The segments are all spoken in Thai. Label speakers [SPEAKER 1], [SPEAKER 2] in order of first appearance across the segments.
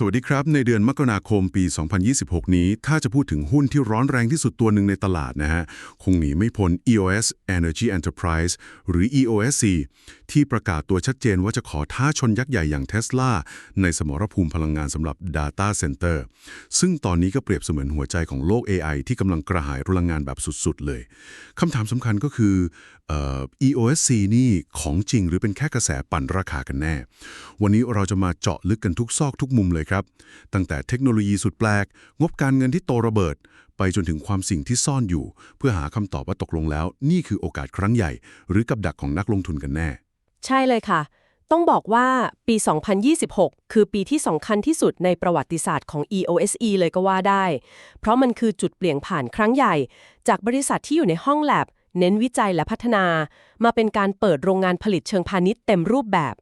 [SPEAKER 1] สวัสดีครับ ในเดือนมกราคมปี 2026 นี้ ถ้าจะพูดถึงหุ้นที่ร้อนแรงที่สุดตัวหนึ่งในตลาดนะฮะ คงหนีไม่พ้น EOS Energy Enterprise หรือ EOSC ที่ประกาศตัวชัดเจนว่าจะขอท้าชนยักษ์ใหญ่อย่าง Tesla ในสมรภูมิพลังงานสำหรับ Data Center ซึ่งตอนนี้ก็เปรียบเสมือนหัวใจของโลก AI ที่กำลังกระหายพลังงานแบบสุดๆ เลยคำถามสำคัญก็คือ เอ่อ EOSC นี่ของจริงหรือเป็นแค่กระแสปั่นราคากันแน่ วันนี้เราจะมาเจาะลึกกันทุกซอกทุกมุมเลยครับ ตั้งแต่เทคโนโลยีสุดแปลก งบการเงินที่โตระเบิด ไปจนถึงความสิ่งที่ซ่อนอยู่ เพื่อหาคำตอบว่าตกลงแล้ว นี่คือโอกาสครั้งใหญ่ หรือกับดักของนักลงทุนกันแน่
[SPEAKER 2] ใช่เลยค่ะ ต้องบอกว่าปี 2026 คือปีที่สำคัญที่สุดในประวัติศาสตร์ของ EOSE เลยก็ว่าได้ เพราะมันคือจุดเปลี่ยนผ่านครั้งใหญ่ จากบริษัทที่อยู่ในห้องแลบ เน้นวิจัยและพัฒนา มาเป็นการเปิดโรงงานผลิตเชิงพาณิชย์เต็มรูปแบบ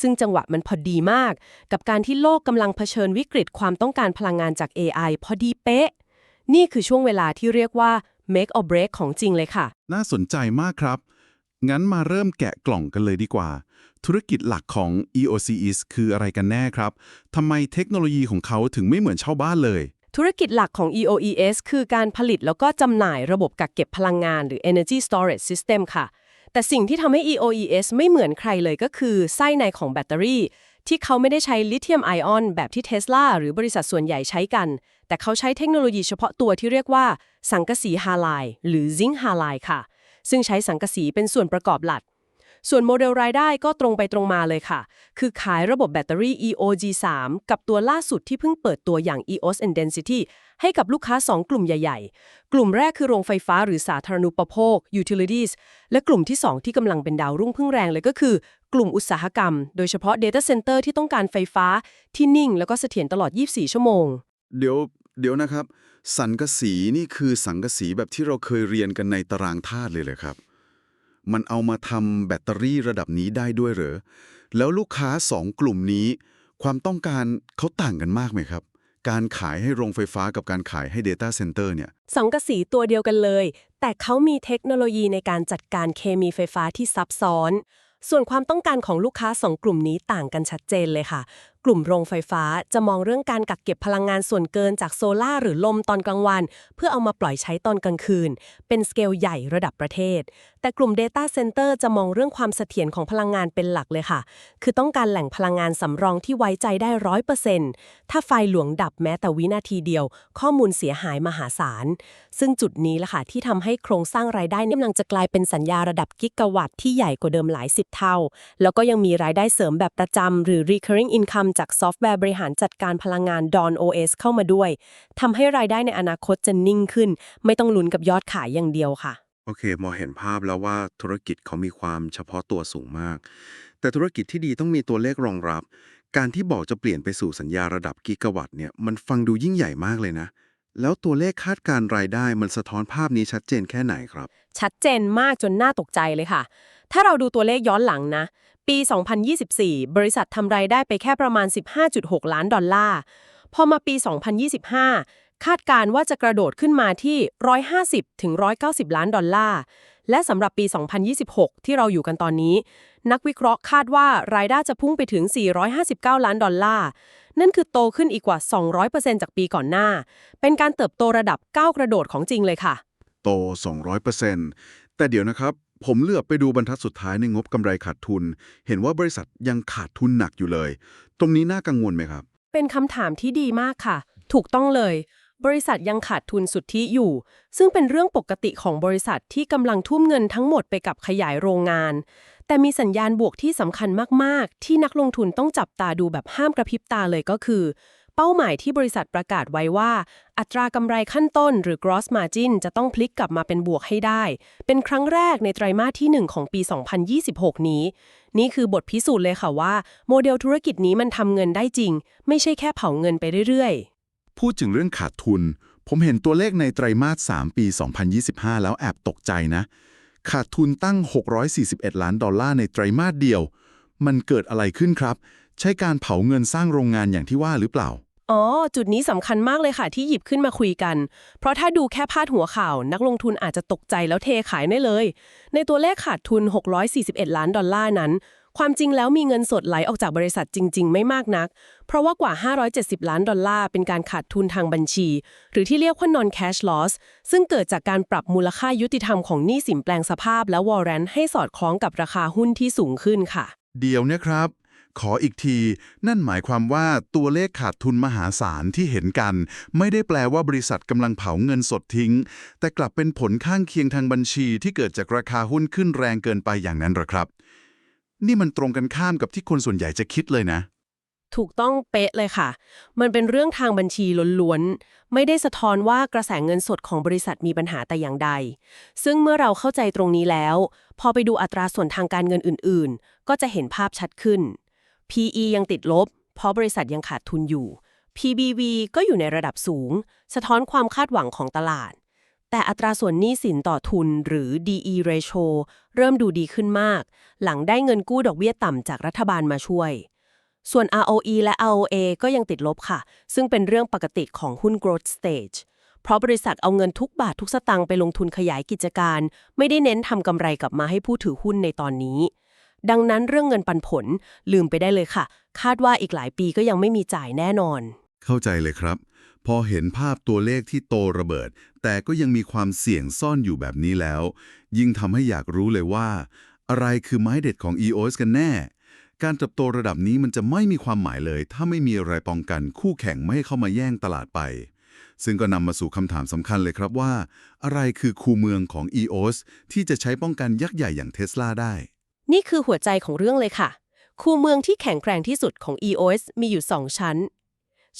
[SPEAKER 2] ซึ่งจังหวะมันพอดีมาก กับการที่โลกกำลังเผชิญวิกฤตความต้องการพลังงานจาก AI พอดีเป๊ะ นี่คือช่วงเวลาที่เรียกว่า make or break ของจริงเลยค่ะ
[SPEAKER 3] น่าสนใจมากครับ งั้นมาเริ่มแกะกล่องกันเลยดีกว่า ธุรกิจหลักของ EOCS คืออะไรกันแน่ครับทำไมเทคโนโลยีของเขาถึงไม่เหมือนชาวบ้านเลย
[SPEAKER 2] ธุรกิจหลักของ EOES คือการผลิตแล้วก็จำหน่ายระบบกักเก็บพลังงานหรือ Energy Storage System ค่ะ แต่สิ่งที่ทำให้ EOES ไม่เหมือนใครเลยก็คือไส้ในของแบตเตอรี่ ที่เขาไม่ได้ใช้ลิเธียมไอออนแบบที่เทสลาหรือบริษัทส่วนใหญ่ใช้กัน แต่เขาใช้เทคโนโลยีเฉพาะตัวที่เรียกว่า สังกะสีฮาไลด์หรือซิงค์ฮาไลด์ค่ะ ซึ่งใช้สังกะสีเป็นส่วนประกอบหลัก ส่วนโมเดลรายได้ก็ตรงไปตรงมาเลยค่ะ คือขายระบบแบตเตอรี่ EOG3 กับตัวล่าสุดที่เพิ่งเปิดตัวอย่าง EOS Intensity ให้กับลูกค้า 2 กลุ่มใหญ่ ๆ กลุ่มแรกคือโรงไฟฟ้าหรือสาธารณูปโภค Utilities และกลุ่มที่ 2 ที่กำลังเป็นดาวรุ่งพุ่งแรงเลยก็คือกลุ่มอุตสาหกรรม โดยเฉพาะ Data Center ที่ต้องการไฟฟ้าที่นิ่ง แล้วก็เสถียรตลอด 24 ชั่วโมง
[SPEAKER 3] เดี๋ยวเดี๋ยวนะครับ สังกะสีนี่คือสังกะสีแบบที่เราเคยเรียนกันในตารางธาตุเลยเลยครับ มันเอามาทำแบตเตอรี่ระดับนี้ได้ด้วยเหรอ แล้วลูกค้าสองกลุ่มนี้ ความต้องการเขาต่างกันมากไหมครับ การขายให้โรงไฟฟ้ากับการขายให้ Data Center เนี่ย
[SPEAKER 2] สังกะสีตัวเดียวกันเลย แต่เขามีเทคโนโลยีในการจัดการเคมีไฟฟ้าที่ซับซ้อน ส่วนความต้องการของลูกค้าสองกลุ่มนี้ต่างกันชัดเจนเลยค่ะ กลุ่มโรงไฟฟ้าจะมองเรื่องการกักเก็บพลังงานส่วนเกินจากโซลา่าหรือลมตอนกลางวัน เพื่อเอามาปล่อยใช้ตอนกลางคืน เป็นสเกลใหญ่ระดับประเทศ แต่กลุ่ม Data Center จะมองเรื่องความเสถียรของพลังงานเป็นหลักเลยค่ะ คือต้องการแหล่งพลังงานสำรองที่ไว้ใจได้ร้อยเปอร์เซ็นต์ถ้าไฟหลวงดับแม้แต่วินาทีเดียว ข้อมูลเสียหายมหาศาล ซึ่งจุดนี้แหละค่ะที่ทำให้โครงสร้างรายได้กำลังจะกลายเป็นสัญญาระดับกิกะวัตต์ที่ใหญ่กว่าเดิมหลายสิบเท่า แล้วก็ยังมีรายได้เสริมแบบประจำหรือ recurring income จากซอฟต์แวร์บริหารจัดการพลังงาน Dawn OS เข้ามาด้วยทำให้รายได้ในอนาคตจะนิ่งขึ้น ไม่ต้องลุ้นกับยอดขายอย่างเดียวค่ะ
[SPEAKER 4] โอเค มอเห็นภาพแล้วว่าธุรกิจเขามีความเฉพาะตัวสูงมาก แต่ธุรกิจที่ดีต้องมีตัวเลขรองรับ การที่บอกจะเปลี่ยนไปสู่สัญญาระดับกิกะวัตต์เนี่ยมันฟังดูยิ่งใหญ่มากเลยนะแล้วตัวเลขคาดการณ์รายได้มันสะท้อนภาพนี้ชัดเจนแค่ไหนครับ
[SPEAKER 2] ชัดเจนมากจนน่าตกใจเลยค่ะ ถ้าเราดูตัวเลขย้อนหลังนะ ปี 2024 บริษัททำรายได้ไปแค่ประมาณ 15.6 ล้านดอลลาร์ พอมาปี 2025 คาดการณ์ว่าจะกระโดดขึ้นมาที่ 150ถึง190 ล้านดอลลาร์ และสำหรับปี 2026 ที่เราอยู่กันตอนนี้ นักวิเคราะห์คาดว่ารายได้จะพุ่งไปถึง 459 ล้านดอลลาร์ นั่นคือโตขึ้นอีกกว่า 200%จากปีก่อนหน้า เป็นการเติบโตระดับก้าวกระโดดของจริงเลยค่ะ
[SPEAKER 3] โต 200%แต่เดี๋ยวนะครับ ผมเลือกไปดูบรรทัดสุดท้ายในงบกำไรขาดทุน เห็นว่าบริษัทยังขาดทุนหนักอยู่เลย ตรงนี้น่ากังวลไหมครับ
[SPEAKER 2] เป็นคำถามที่ดีมากค่ะ ถูกต้องเลย บริษัทยังขาดทุนสุทธิอยู่ ซึ่งเป็นเรื่องปกติของบริษัทที่กำลังทุ่มเงินทั้งหมดไปกับขยายโรงงาน แต่มีสัญญาณบวกที่สำคัญมากๆ ที่นักลงทุนต้องจับตาดูแบบห้ามกระพริบตาเลยก็คือ เป้าหมายที่บริษัทประกาศไว้ว่า อัตรากำไรขั้นต้นหรือ gross margin จะต้องพลิกกลับมาเป็นบวกให้ได้ เป็นครั้งแรกในไตรมาสที่ 1 ของปี 2026 นี้ นี่คือบทพิสูจน์เลยค่ะว่า โมเดลธุรกิจนี้มันทำเงินได้จริง ไม่ใช่แค่เผาเงินไปเรื่อยๆ
[SPEAKER 3] พูดถึงเรื่องขาดทุน ผมเห็นตัวเลขในไตรมาส 3 ปี 2025 แล้วแอบตกใจนะ ขาดทุนตั้ง 641 ล้านดอลลาร์ในไตรมาสเดียว มันเกิดอะไรขึ้นครับใช่การเผาเงินสร้างโรงงานอย่างที่ว่าหรือเปล่า
[SPEAKER 2] อ๋อ จุดนี้สำคัญมากเลยค่ะที่หยิบขึ้นมาคุยกัน เพราะถ้าดูแค่พาดหัวข่าว นักลงทุนอาจจะตกใจแล้วเทขายได้เลย ในตัวเลขขาดทุน 641 ล้านดอลลาร์นั้น ความจริงแล้วมีเงินสดไหลออกจากบริษัทจริง ๆ ไม่มากนัก เพราะว่ากว่า 570 ล้านดอลลาร์เป็นการขาดทุนทางบัญชี หรือที่เรียกว่า non cash loss ซึ่งเกิดจากการปรับมูลค่ายุติธรรมของหนี้สินแปลงสภาพ และวอร์เรนให้สอดคล้องกับราคาหุ้นที่สูงขึ้นค่ะ
[SPEAKER 3] เดี๋ยวนะครับ ขออีกที นั่นหมายความว่าตัวเลขขาดทุนมหาศาลที่เห็นกัน ไม่ได้แปลว่าบริษัทกำลังเผาเงินสดทิ้ง แต่กลับเป็นผลข้างเคียงทางบัญชีที่เกิดจากราคาหุ้นขึ้นแรงเกินไปอย่างนั้นหรอครับ นี่มันตรงกันข้ามกับที่คนส่วนใหญ่จะคิดเลยนะ
[SPEAKER 2] ถูกต้องเป๊ะเลยค่ะ มันเป็นเรื่องทางบัญชีล้วนๆ ไม่ได้สะท้อนว่ากระแสเงินสดของบริษัทมีปัญหาแต่อย่างใด ซึ่งเมื่อเราเข้าใจตรงนี้แล้ว พอไปดูอัตราส่วนทางการเงินอื่น ๆ ก็จะเห็นภาพชัดขึ้น PE ยังติดลบ เพราะบริษัทยังขาดทุนอยู่ PBV ก็อยู่ในระดับสูง สะท้อนความคาดหวังของตลาด แต่อัตราส่วนหนี้สินต่อทุนหรือ DE ratio เริ่มดูดีขึ้นมาก หลังได้เงินกู้ดอกเบี้ยต่ำจากรัฐบาลมาช่วย ส่วน ROE และ ROA ก็ยังติดลบค่ะ ซึ่งเป็นเรื่องปกติของหุ้น growth stage เพราะบริษัทเอาเงินทุกบาททุกสตางค์ไปลงทุนขยายกิจการ ไม่ได้เน้นทำกำไรกลับมาให้ผู้ถือหุ้นในตอนนี้ ดังนั้นเรื่องเงินปันผลลืมไปได้เลยค่ะ คาดว่าอีกหลายปีก็ยังไม่มีจ่ายแน่นอน
[SPEAKER 3] เข้าใจเลยครับ พอเห็นภาพตัวเลขที่โตระเบิด แต่ก็ยังมีความเสี่ยงซ่อนอยู่แบบนี้แล้ว ยิ่งทำให้อยากรู้เลยว่า อะไรคือไม้เด็ดของ EOS กันแน่ การเติบโตระดับนี้มันจะไม่มีความหมายเลย ถ้าไม่มีอะไรป้องกันคู่แข่งไม่ให้เข้ามาแย่งตลาดไปซึ่งก็นำมาสู่คำถามสำคัญเลยครับว่า อะไรคือคูเมืองของ EOS ที่จะใช้ป้องกันยักษ์ใหญ่อย่างเทสลาได้
[SPEAKER 2] นี่คือหัวใจของเรื่องเลยค่ะ คูเมืองที่แข็งแกร่งที่สุดของ EOS มีอยู่ 2 ชั้น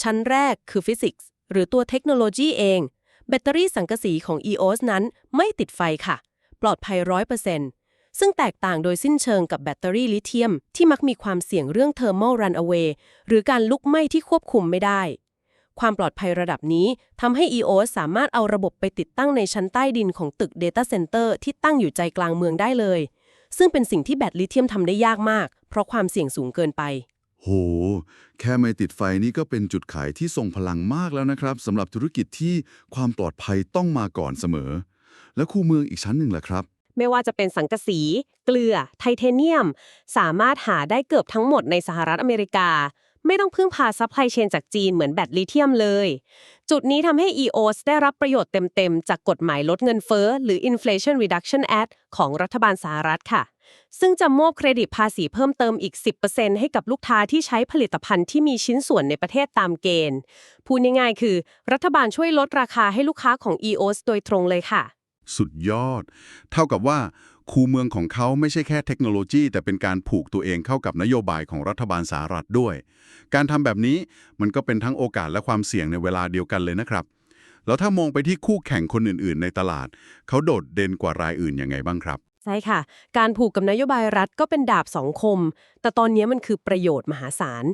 [SPEAKER 2] ชั้นแรกคือฟิสิกส์หรือตัวเทคโนโลยีเอง แบตเตอรี่สังกะสีของ EOS นั้นไม่ติดไฟค่ะ ปลอดภัย100%ซึ่งแตกต่างโดยสิ้นเชิงกับแบตเตอรี่ลิเธียม ที่มักมีความเสี่ยงเรื่อง thermal runaway หรือการลุกไหม้ที่ควบคุมไม่ได้ ความปลอดภัยระดับนี้ทำให้ EOS สามารถเอาระบบไปติดตั้งในชั้นใต้ดินของตึก Data Center ที่ตั้งอยู่ใจกลางเมืองได้เลย ซึ่งเป็นสิ่งที่แบตลิเธียมทำได้ยากมาก เพราะความเสี่ยงสูงเกินไป
[SPEAKER 3] โห แค่ไม่ติดไฟนี่ก็เป็นจุดขายที่ทรงพลังมากแล้วนะครับสำหรับธุรกิจที่ความปลอดภัยต้องมาก่อนเสมอ และคู่เมืองอีกชั้นหนึ่งแหละครับ
[SPEAKER 2] ไม่ว่าจะเป็นสังกะสี เกลือ ไทเทเนียม สามารถหาได้เกือบทั้งหมดในสหรัฐอเมริกา ไม่ต้องพึ่งพาซัพพลายเชนจากจีนเหมือนแบตลิเธียมเลย จุดนี้ทำให้ EOS ได้รับประโยชน์เต็มๆ จากกฎหมายลดเงินเฟ้อ หรือ Inflation Reduction Act ของรัฐบาลสหรัฐค่ะ ซึ่งจะมอบเครดิตภาษีเพิ่มเติมอีก 10%ให้กับลูกค้าที่ใช้ผลิตภัณฑ์ที่มีชิ้นส่วนในประเทศตามเกณฑ์ พูดง่ายๆ คือ รัฐบาลช่วยลดราคาให้ลูกค้าของ EOS โดยตรงเลยค่ะ
[SPEAKER 3] สุดยอด เท่ากับว่าคูเมืองของเขาไม่ใช่แค่เทคโนโลยี แต่เป็นการผูกตัวเองเข้ากับนโยบายของรัฐบาลสหรัฐด้วย การทำแบบนี้มันก็เป็นทั้งโอกาสและความเสี่ยงในเวลาเดียวกันเลยนะครับ แล้วถ้ามองไปที่คู่แข่งคนอื่นๆ ในตลาด เขาโดดเด่นกว่ารายอื่นยังไงบ้างครับ
[SPEAKER 2] ใช่ค่ะ การผูกกับนโยบายรัฐก็เป็นดาบสองคม แต่ตอนนี้มันคือประโยชน์มหาศาล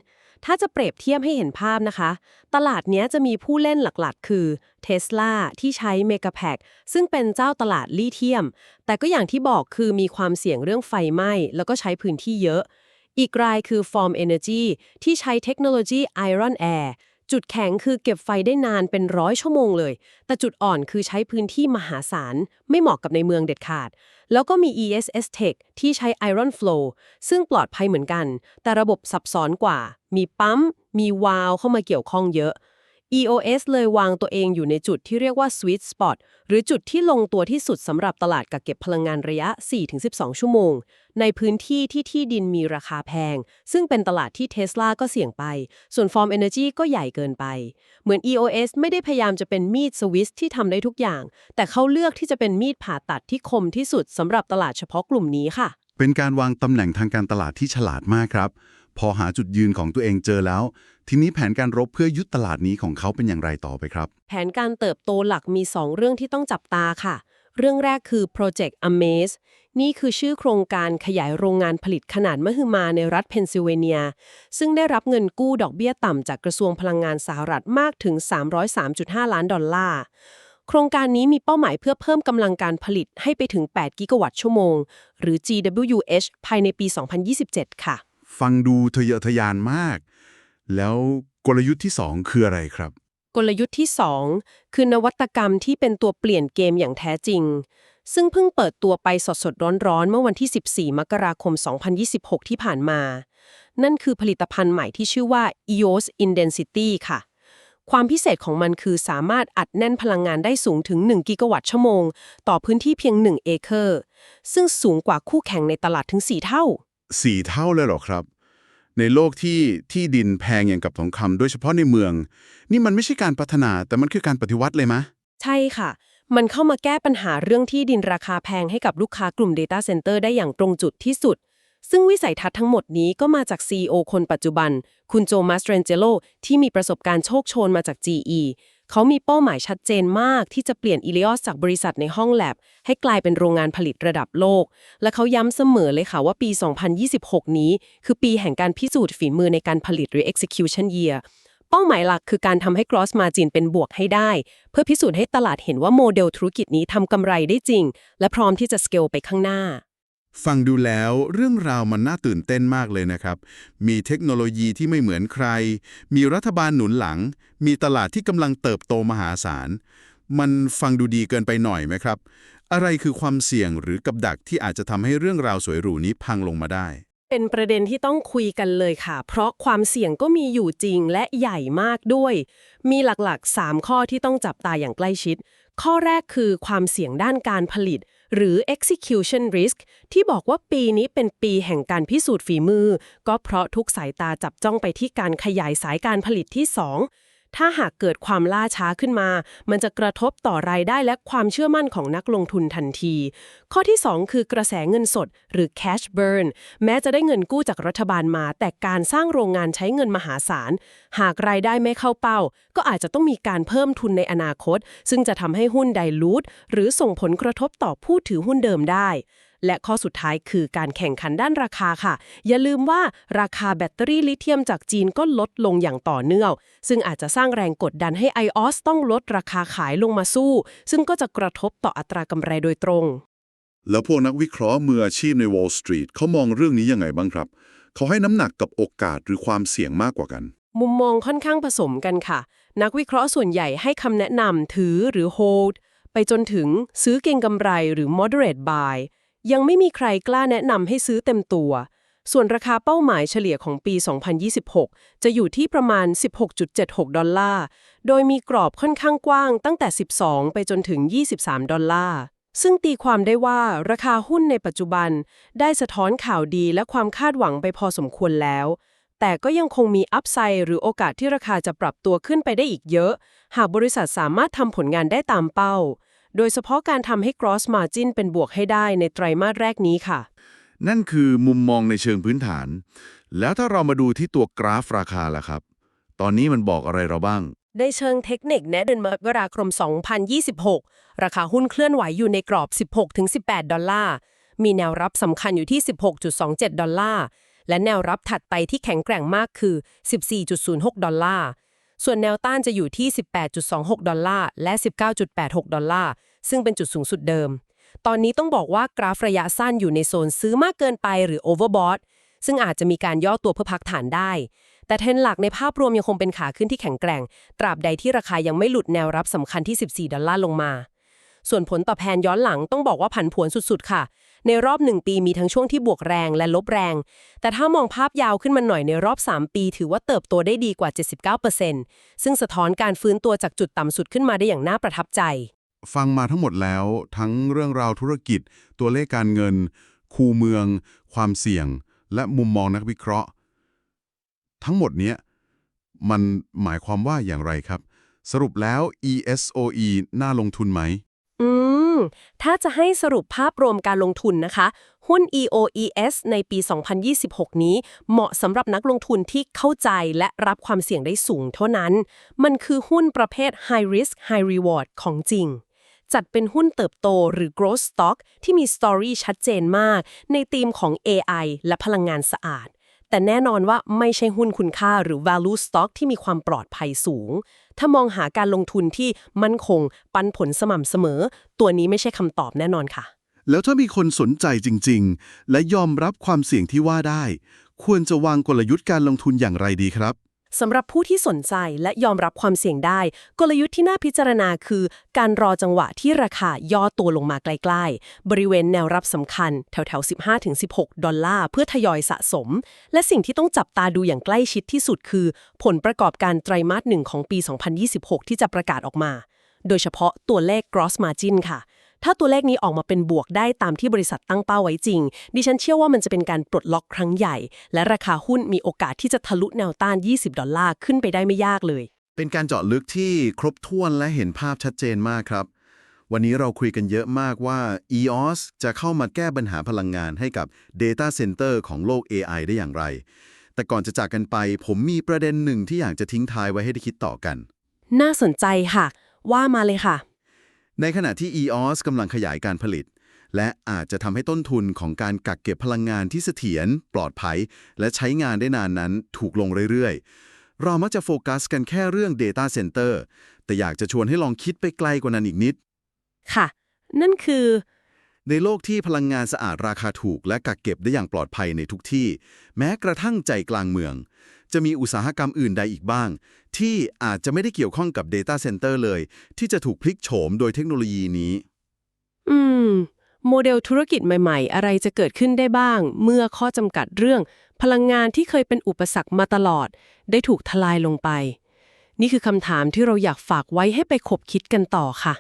[SPEAKER 2] ถ้าจะเปรียบเทียบให้เห็นภาพนะคะ ตลาดเนี้ยจะมีผู้เล่นหลักๆ คือเท s l a ที่ใช้ m e g a p a c ซึ่งเป็นเจ้าตลาดลิเทียม แต่ก็อย่างที่บอกคือมีความเสี่ยงเรื่องไฟไหม้ แล้วก็ใช้พื้นที่เยอะ อีกรายคือ Form Energy ที่ใช้เทคโนโลยี Iron Air จุดแข็งคือเก็บไฟได้นานเป็นร้อยชั่วโมงเลย แต่จุดอ่อนคือใช้พื้นที่มหาศาล ไม่เหมาะกับในเมืองเด็ดขาด แล้วก็มี ESS Tech ที่ใช้ Iron Flow ซึ่งปลอดภัยเหมือนกัน แต่ระบบซับซ้อนกว่า มีปั๊ม มีวาล์วเข้ามาเกี่ยวข้องเยอะ EOS เลยวางตัวเองอยู่ในจุดที่เรียกว่า Sweet Spot หรือจุดที่ลงตัวที่สุดสำหรับตลาดกักเก็บพลังงานระยะ 4-12 ชั่วโมง ในพื้นที่ที่ที่ดินมีราคาแพง ซึ่งเป็นตลาดที่เทสลาก็เสี่ยงไป ส่วน Form Energy ก็ใหญ่เกินไป เหมือน EOS ไม่ได้พยายามจะเป็นมีดสวิสที่ทำได้ทุกอย่าง แต่เขาเลือกที่จะเป็นมีดผ่าตัดที่คมที่สุดสำหรับตลาดเฉพาะกลุ่มนี้ค่ะ
[SPEAKER 3] เป็นการวางตำแหน่งทางการตลาดที่ฉลาดมากครับ พอหาจุดยืนของตัวเองเจอแล้ว ทีนี้แผนการรบเพื่อยึดตลาดนี้ของเขาเป็นอย่างไรต่อไปครับ
[SPEAKER 2] แผนการเติบโตหลักมี 2 เรื่องที่ต้องจับตาค่ะ เรื่องแรกคือ Project Amaze นี่คือชื่อโครงการขยายโรงงานผลิตขนาดมหึมาในรัฐเพนซิลเวเนีย ซึ่งได้รับเงินกู้ดอกเบี้ยต่ำจากกระทรวงพลังงานสหรัฐมากถึง 303.5 ล้านดอลลาร์โครงการนี้มีเป้าหมายเพื่อเพิ่มกำลังการผลิตให้ไปถึง 8 กิกะวัตต์ชั่วโมง หรือ GWH ภายในปี 2027 ค่ะ
[SPEAKER 3] ฟังดูทะเยอทะยานมาก แล้วกลยุทธ์ที่ 2 คืออะไรครับ
[SPEAKER 2] กลยุทธ์ที่ 2 คือนวัตกรรมที่เป็นตัวเปลี่ยนเกมอย่างแท้จริง ซึ่งเพิ่งเปิดตัวไปสดๆร้อนๆ เมื่อวันที่ 14 มกราคม 2026 ที่ผ่านมา นั่นคือผลิตภัณฑ์ใหม่ที่ชื่อว่า EOS Indensity ค่ะความพิเศษของมันคือสามารถอัดแน่นพลังงานได้สูงถึง 1 กิกะวัตต์ชั่วโมง ต่อพื้นที่เพียง 1 เอเคอร์ ซึ่งสูงกว่าคู่แข่งในตลาดถึง 4 เท่า
[SPEAKER 3] สี่เท่าเลยเหรอครับ ในโลกที่ที่ดินแพงอย่างกับทองคำโดยเฉพาะในเมือง นี่มันไม่ใช่การพัฒนาแต่มันคือการปฏิวัติเลยมะ
[SPEAKER 2] ใช่ค่ะ มันเข้ามาแก้ปัญหาเรื่องที่ดินราคาแพงให้กับลูกค้ากลุ่ม Data Center ได้อย่างตรงจุดที่สุด ซึ่งวิสัยทัศน์ทั้งหมดนี้ก็มาจาก CEO คนปัจจุบัน คุณโจมาสเตรนเจโลที่มีประสบการณ์โชคโชนมาจาก GE เขามีเป้าหมายชัดเจนมากที่จะเปลี่ยน i ิ i o s จากบริษัทในห้องแลบ ให้กลายเป็นโรงงานผลิตระดับโลก และเขาย้ำเสมอเลยค่ะว่าปี 2026 นี้ คือปีแห่งการพิสูจน์ฝีมือในการผลิตหรือ execution year เป้าหมายหลักคือการทำให้ gross margin เป็นบวกให้ได้ เพื่อพิสูจน์ให้ตลาดเห็นว่าโมเดลธุรกิจนี้ทำกำไรได้จริง และพร้อมที่จะ scale ไปข้างหน้า
[SPEAKER 3] ฟังดูแล้วเรื่องราวมันน่าตื่นเต้นมากเลยนะครับ มีเทคโนโลยีที่ไม่เหมือนใคร มีรัฐบาลหนุนหลัง มีตลาดที่กำลังเติบโตมหาศาล มันฟังดูดีเกินไปหน่อยไหมครับ อะไรคือความเสี่ยงหรือกับดักที่อาจจะทำให้เรื่องราวสวยหรูนี้พังลงมาได้
[SPEAKER 2] เป็นประเด็นที่ต้องคุยกันเลยค่ะ เพราะความเสี่ยงก็มีอยู่จริงและใหญ่มากด้วย มีหลักๆ 3 ข้อที่ต้องจับตาอย่างใกล้ชิด ข้อแรกคือความเสี่ยงด้านการผลิต หรือ execution risk ที่บอกว่าปีนี้เป็นปีแห่งการพิสูจน์ฝีมือ ก็เพราะทุกสายตาจับจ้องไปที่การขยายสายการผลิตที่ 2 ถ้าหากเกิดความล่าช้าขึ้นมา มันจะกระทบต่อรายได้และความเชื่อมั่นของนักลงทุนทันที ข้อที่ 2 คือกระแสเงินสด หรือ cash burn แม้จะได้เงินกู้จากรัฐบาลมา แต่การสร้างโรงงานใช้เงินมหาศาล หากรายได้ไม่เข้าเป้า ก็อาจจะต้องมีการเพิ่มทุนในอนาคต ซึ่งจะทำให้หุ้นไดลูทหรือส่งผลกระทบต่อผู้ถือหุ้นเดิมได้ และข้อสุดท้ายคือการแข่งขันด้านราคาค่ะ อย่าลืมว่าราคาแบตเตอรี่ลิเธียมจากจีนก็ลดลงอย่างต่อเนื่อง ซึ่งอาจจะสร้างแรงกดดันให้ IOS ต้องลดราคาขายลงมาสู้ ซึ่งก็จะกระทบต่ออัตรากำไรโดยตรง
[SPEAKER 5] แล้วพวกนักวิเคราะห์มืออาชีพใน Wall Street เขามองเรื่องนี้ยังไงบ้างครับ เขาให้น้ำหนักกับโอกาสหรือความเสี่ยงมากกว่ากัน
[SPEAKER 2] มุมมองค่อนข้างผสมกันค่ะ นักวิเคราะห์ส่วนใหญ่ให้คำแนะนำถือหรือ hold ไปจนถึงซื้อเก็งกำไรหรือ moderate buy ยังไม่มีใครกล้าแนะนำให้ซื้อเต็มตัว ส่วนราคาเป้าหมายเฉลี่ยของปี 2026 จะอยู่ที่ประมาณ 16.76 ดอลลาร์ โดยมีกรอบค่อนข้างกว้างตั้งแต่ 12 ไปจนถึง 23 ดอลลาร์ซึ่งตีความได้ว่าราคาหุ้นในปัจจุบัน ได้สะท้อนข่าวดีและความคาดหวังไปพอสมควรแล้ว แต่ก็ยังคงมีอัพไซด์หรือโอกาสที่ราคาจะปรับตัวขึ้นไปได้อีกเยอะ หากบริษัทสามารถทำผลงานได้ตามเป้า โดยเฉพาะการทำให้ gross margin เป็นบวกให้ได้ในไตรมาสแรกนี้ค่ะ
[SPEAKER 5] นั่นคือมุมมองในเชิงพื้นฐาน แล้วถ้าเรามาดูที่ตัวกราฟราคาล่ะครับ ตอนนี้มันบอกอะไรเราบ้าง
[SPEAKER 2] ในเชิงเทคนิคแนะเดือนมกราคม 2026 ราคาหุ้นเคลื่อนไหวอยู่ในกรอบ 16-18 ดอลลาร์ มีแนวรับสำคัญอยู่ที่ 16.27 ดอลลาร์ และแนวรับถัดไปที่แข็งแกร่งมากคือ 14.06 ดอลลาร์ ส่วนแนวต้านจะอยู่ที่ 18.26 ดอลลาร์ และ 19.86 ดอลลาร์ ซึ่งเป็นจุดสูงสุดเดิม ตอนนี้ต้องบอกว่ากราฟระยะสั้นอยู่ในโซนซื้อมากเกินไปหรือ overbought ซึ่งอาจจะมีการย่อตัวเพื่อพักฐานได้ แต่เทรนหลักในภาพรวมยังคงเป็นขาขึ้นที่แข็งแกร่ง ตราบใดที่ราคายังไม่หลุดแนวรับสำคัญที่ 14 ดอลลาร์ลงมา ส่วนผลตอบแทนย้อนหลังต้องบอกว่าผันผวนสุดๆ ค่ะ ในรอบหนึ่งปีมีทั้งช่วงที่บวกแรงและลบแรง แต่ถ้ามองภาพยาวขึ้นมาหน่อยในรอบ 3 ปี ถือว่าเติบโตได้ดีกว่า 79%ซึ่งสะท้อนการฟื้นตัวจากจุดต่ำสุดขึ้นมาได้อย่างน่าประทับใจ
[SPEAKER 3] ฟังมาทั้งหมดแล้ว ทั้งเรื่องราวธุรกิจ ตัวเลขการเงิน คูเมือง ความเสี่ยง และมุมมองนักวิเคราะห์ ทั้งหมดเนี้ยมันหมายความว่าอย่างไรครับ สรุปแล้ว ESOE น่าลงทุนไห
[SPEAKER 2] ม ถ้าจะให้สรุปภาพรวมการลงทุนนะคะ หุ้น EOES ในปี 2026 นี้ เหมาะสำหรับนักลงทุนที่เข้าใจและรับความเสี่ยงได้สูงเท่านั้น มันคือหุ้นประเภท High Risk High Reward ของจริง จัดเป็นหุ้นเติบโตหรือ growth stock ที่มีสตอรี่ชัดเจนมาก ในธีมของ AI และพลังงานสะอาด แต่แน่นอนว่าไม่ใช่หุ้นคุณค่าหรือ value stock ที่มีความปลอดภัยสูง ถ้ามองหาการลงทุนที่มั่นคง ปันผลสม่ำเสมอ ตัวนี้ไม่ใช่คำตอบแน่นอนค่ะ
[SPEAKER 5] แล้วถ้ามีคนสนใจจริง ๆ และยอมรับความเสี่ยงที่ว่าได้ ควรจะวางกลยุทธ์การลงทุนอย่างไรดีครับ
[SPEAKER 2] สำหรับผู้ที่สนใจและยอมรับความเสี่ยงได้ กลยุทธ์ที่น่าพิจารณาคือ การรอจังหวะที่ราคาย่อตัวลงมาใกล้ๆ บริเวณแนวรับสำคัญแถวๆ 15-16 ดอลลาร์เพื่อทยอยสะสม และสิ่งที่ต้องจับตาดูอย่างใกล้ชิดที่สุดคือ ผลประกอบการไตรมาสหนึ่งของปี 2026 ที่จะประกาศออกมา โดยเฉพาะตัวเลข gross margin ค่ะ ถ้าตัวเลขนี้ออกมาเป็นบวกได้ตามที่บริษัทตั้งเป้าไว้จริง ดิฉันเชื่อว่ามันจะเป็นการปลดล็อกครั้งใหญ่ และราคาหุ้นมีโอกาสที่จะทะลุแนวต้าน 20 ดอลลาร์ขึ้นไปได้ไม่ยากเลย
[SPEAKER 3] เป็นการเจาะลึกที่ครบถ้วนและเห็นภาพชัดเจนมากครับ วันนี้เราคุยกันเยอะมากว่า EOS จะเข้ามาแก้ปัญหาพลังงานให้กับ Data Center ของโลก AI ได้อย่างไร แต่ก่อนจะจากกันไป ผมมีประเด็นหนึ่งที่อยากจะทิ้งท้ายไว้ให้ได้คิดต่อกัน
[SPEAKER 2] น่าสนใจค่ะ ว่ามาเลยค่ะ
[SPEAKER 3] ในขณะที่ EOS กำลังขยายการผลิต และอาจจะทำให้ต้นทุนของการกักเก็บพลังงานที่เสถียรปลอดภัย และใช้งานได้นานนั้นถูกลงเรื่อยๆ เรามักจะโฟกัสกันแค่เรื่อง Data Center แต่อยากจะชวนให้ลองคิดไปไกลกว่านั้นอีกนิด
[SPEAKER 2] ค่ะ นั่นคือ
[SPEAKER 3] ในโลกที่พลังงานสะอาดราคาถูก และกักเก็บได้อย่างปลอดภัยในทุกที่ แม้กระทั่งใจกลางเมือง จะมีอุตสาหกรรมอื่นใดอีกบ้าง ที่อาจจะไม่ได้เกี่ยวข้องกับ Data Center เลย ที่จะถูกพลิกโฉมโดยเทคโนโลยีนี้
[SPEAKER 2] อืม โมเดลธุรกิจใหม่ๆ อะไรจะเกิดขึ้นได้บ้าง เมื่อข้อจำกัดเรื่อง พลังงานที่เคยเป็นอุปสรรคมาตลอด ได้ถูกทลายลงไป นี่คือคำถามที่เราอยากฝากไว้ให้ไปคบคิดกันต่อค่ะ